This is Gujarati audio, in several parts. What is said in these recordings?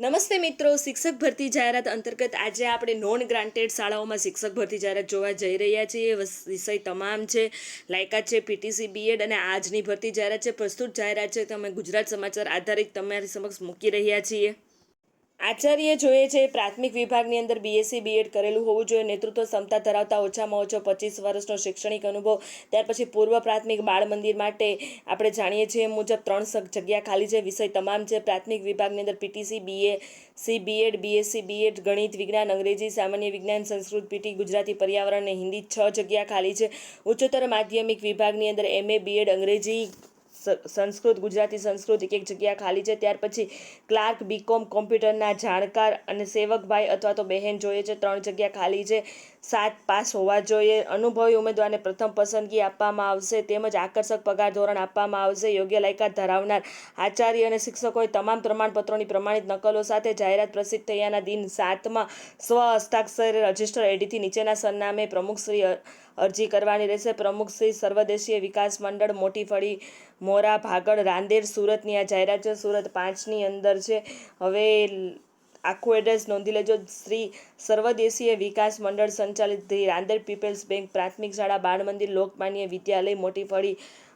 નમસ્તે મિત્રો, શિક્ષક ભરતી જાહેરાત અંતર્ગત આજે આપણે નોન ગ્રાન્ટેડ શાળાઓમાં શિક્ષક ભરતી જાહેરાત જોવા જઈ રહ્યા છીએ. વિષય તમામ છે. લાયકાત છે, પીટીસી બીએડ અને આજની ભરતી જાહેરાત છે. પ્રસ્તુત જાહેરાત છે. તમે ગુજરાત સમાચાર આધારિત તમારી સમક્ષ મૂકી રહ્યા છીએ. આચાર્ય જોઈએ છે, પ્રાથમિક વિભાગની અંદર બીએસસી બીએડ કરેલું હોવું જોઈએ. નેતૃત્વ ક્ષમતા ધરાવતા ઓછામાં ઓછો પચીસ વર્ષનો શૈક્ષણિક અનુભવ. ત્યાર પછી પૂર્વ પ્રાથમિક બાળ મંદિર માટે આપણે જાણીએ છીએ મુજબ ત્રણ જગ્યા ખાલી છે. વિષય તમામ છે. પ્રાથમિક વિભાગની અંદર PTC BA C BEd BSc BEd ગણિત વિજ્ઞાન, અંગ્રેજી, સામાન્ય વિજ્ઞાન, સંસ્કૃત પીટી ગુજરાતી, પર્યાવરણ અને હિન્દી છ જગ્યા ખાલી છે. ઉચ્ચતર માધ્યમિક વિભાગની અંદર એમએ બીએડ અંગ્રેજી સંસ્કૃત, ગુજરાતી સંસ્કૃત એક એક જગ્યા ખાલી છે. ત્યાર પછી ક્લાર્ક બીકોમ કોમ્પ્યુટરના જાણકાર અને સેવકભાઈ અથવા તો બહેન જોઈએ છે. ત્રણ જગ્યા ખાલી છે. સાત પાસ હોવા જોઈએ. અનુભવી ઉમેદવારને પ્રથમ પસંદગી આપવામાં આવશે તેમજ આકર્ષક પગાર ધોરણ આપવામાં આવશે. યોગ્ય લાયકાત ધરાવનાર આચાર્ય અને શિક્ષકોએ તમામ પ્રમાણપત્રોની પ્રમાણિત નકલો સાથે જાહેરાત પ્રસિદ્ધ થયાના દિન સાતમાં સ્વ હસ્તાક્ષરે રજિસ્ટર એડીથી નીચેના સરનામે પ્રમુખશ્રી અરજી કરવાની રહેશે. પ્રમુખશ્રી સર્વદેશીય વિકાસ મંડળ મોટી ફળી મોરા, ભાગળ, રાંદેર, સુરતની આ જાહેરાત છે. સુરત પાંચની અંદર છે. હવે આખું એડ્રેસ નોંધી લેજો શ્રી સર્વદેશીય વિકાસ મંડળ સંચાલિત શ્રી રાંદેર પીપલ્સ બેંક પ્રાથમિક શાળા બાળ મંદિર લોકમાન્ય વિદ્યાલય મોટી ફળી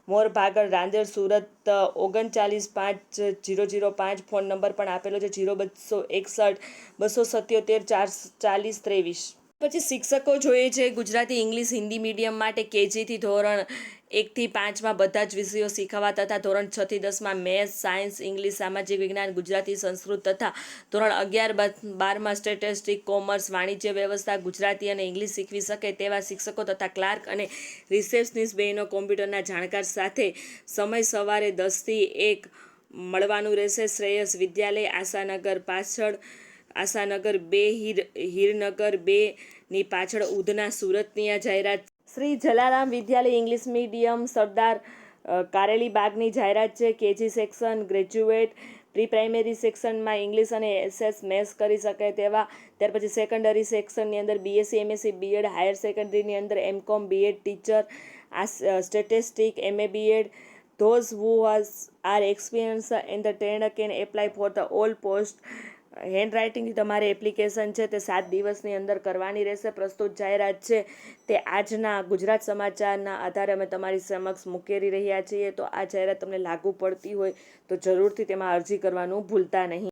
મોર ભાગળ રાંદેર સુરત ઓગણચાલીસ પાંચ જીરો જીરો પાંચ ફોન નંબર પણ આપેલો છે જીરો બસો એકસઠ બસો સત્યોતેર ચાર ચાલીસ ત્રેવીસ પછી શિક્ષકો જોઈએ છે ગુજરાતી, ઇંગ્લિશ, હિન્દી મીડિયમ માટે કેજીથી ધોરણ એકથી પાંચમાં બધા જ વિષયો શીખવા તથા ધોરણ છથી દસમાં મેથ્સ, સાયન્સ, ઇંગ્લિશ, સામાજિક વિજ્ઞાન, ગુજરાતી, સંસ્કૃત તથા ધોરણ અગિયાર બાર- બારમાં સ્ટેટિસ્ટિક, કોમર્સ, વાણિજ્ય વ્યવસ્થા, ગુજરાતી અને ઇંગ્લિશ શીખવી શકે તેવા શિક્ષકો તથા ક્લાર્ક અને રિસેપ્શનિસ્ટ બેનો કોમ્પ્યુટરના જાણકાર સાથે સમય સવારે દસથી એક મળવાનું રહેશે. શ્રેયસ વિદ્યાલય, આશાનગર પાછળ આશાનગર બે હીર, હીરનગર બે ની પાછળ ઉધના સુરતની આ જાહેરાત. શ્રી જલારામ વિદ્યાલય ઇંગ્લિશ મીડિયમ સરદાર કારેલી બાગની જાહેરાત છે. KG section graduate, pre primary સેક્શનમાં ઇંગ્લિશ અને એસએસ મેસ કરી શકે તેવા. ત્યાર પછી સેકન્ડરી સેક્શનની અંદર બીએસસી, એમએસસી, બીએડ, હાયર સેકન્ડરીની અંદર એમકોમ, બીએડ ટીચર આ statistic, MA, BEd. Those who are experience in the trainer can apply for the all post hand રાઇટિંગની તમારે એપ્લિકેશન છે તે સાત દિવસની અંદર કરવાની રહેશે. પ્રસ્તુત જાહેરાત છે તે આજના ગુજરાત સમાચારના આધારે અમે તમારી સમક્ષ મુકેરી રહ્યા છીએ. તો આ જાહેરાત તમને લાગુ પડતી હોય તો જરૂરથી તેમાં અરજી કરવાનું ભૂલતા નહીં.